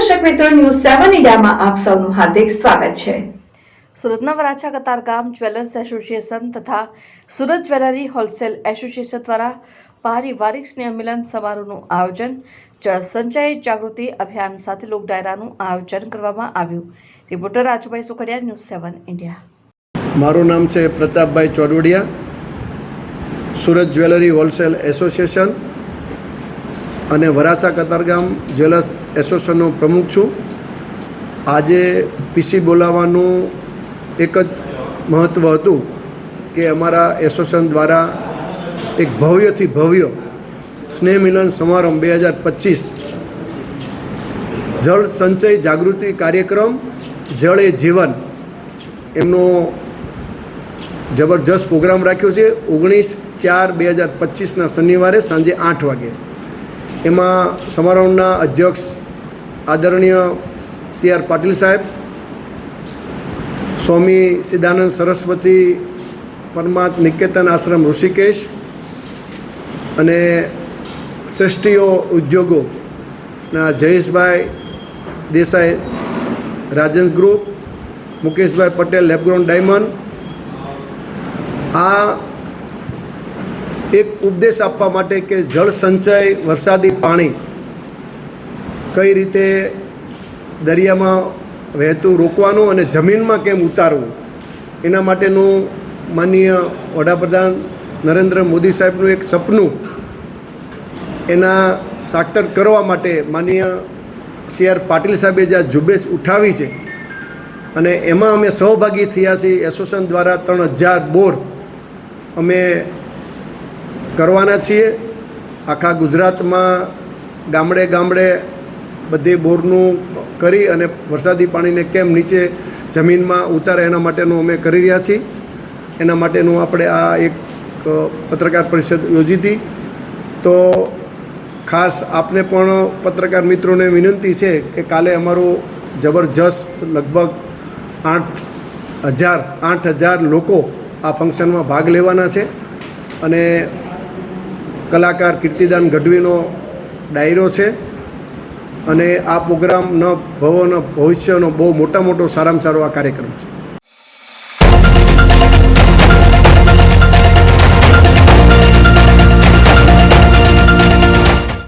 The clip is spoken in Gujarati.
મિત્રો ન્યૂઝ સેવન ઇન્ડિયામાં આપ સૌનું હાર્દિક સ્વાગત છે. સુરતના વરાછા કતારગામ જ્વેલર્સ એસોસિએશન તથા સુરત જ્વેલરી હોલસેલ એસોસિએશન દ્વારા પારિવારિક સ્નેહ મિલન સમારોહનું આયોજન જળ સંચય જાગૃતિ અભિયાન સાથે લોક ડાયરાનું આયોજન કરવામાં આવ્યું. Reporter Rajubhai Sukhadiya news seven India મારું નામ છે Pratapbhai Chodvadiya Surat jewellery wholesale association અને વરાસા કતારગામ જ્વેલર્સ એસોસિએશનનો પ્રમુખ છું. આજે પીસી બોલાવવાનું એક જ મહત્ત્વ હતું કે અમારા એસોસિએશન દ્વારા એક ભવ્યથી ભવ્ય સ્નેહ મિલન સમારંભ બે હજાર પચીસ જળ સંચય જાગૃતિ કાર્યક્રમ, જળ એ જીવન એમનો જબરજસ્ત પ્રોગ્રામ રાખ્યો છે. ઓગણીસ ચાર બે હજાર પચીસના શનિવારે સાંજે આઠ વાગે. એમાં સમારોહના અધ્યક્ષ આદરણીય સી આર પાટીલ સાહેબ, સ્વામી સિદ્ધાનંદ સરસ્વતી પરમાત્ નિકેતન આશ્રમ ઋષિકેશ અને શ્રેષ્ઠીઓ ઉદ્યોગોના Jayeshbhai Desai Rajendra group, Mukeshbhai Patel lab grown diamond. આ એક ઉપદેશ આપવા માટે કે જળ સંચય, વરસાદી પાણી કઈ રીતે દરિયામાં વહેતું રોકવાનું અને જમીનમાં કેમ ઉતારવું, એના માટેનું માનનીય વડાપ્રધાન નરેન્દ્ર મોદી સાહેબનું એક સપનું એના સાક્ષર કરવા માટે માનનીય સી આર પાટીલ સાહેબે જે આ ઝુંબેશ ઉઠાવી છે અને એમાં અમે સહભાગી થયા છીએ. એસોસિએશન દ્વારા ત્રણ હજાર બોર અમે કરવાના છીએ. આખા ગુજરાતમાં ગામડે ગામડે બધી બોરનું કરી અને વરસાદી પાણીને કેમ નીચે જમીનમાં ઉતારે એના માટેનું અમે કરી રહ્યા છીએ. એના માટેનું આપણે આ એક પત્રકાર પરિષદ યોજી હતી. તો ખાસ આપને પણ પત્રકાર મિત્રોને વિનંતી છે કે કાલે અમારું જબરજસ્ત લગભગ આઠ હજાર આઠ હજાર લોકો આ ફંક્શનમાં ભાગ લેવાના છે. અને કલાકાર કીર્તિદાન ગઢવીનો ડાયરો છે. અને આ પ્રોગ્રામ ન ભવન ભવિષ્યનો બહુ મોટા મોટો સારામાં સારો આ કાર્યક્રમ છે.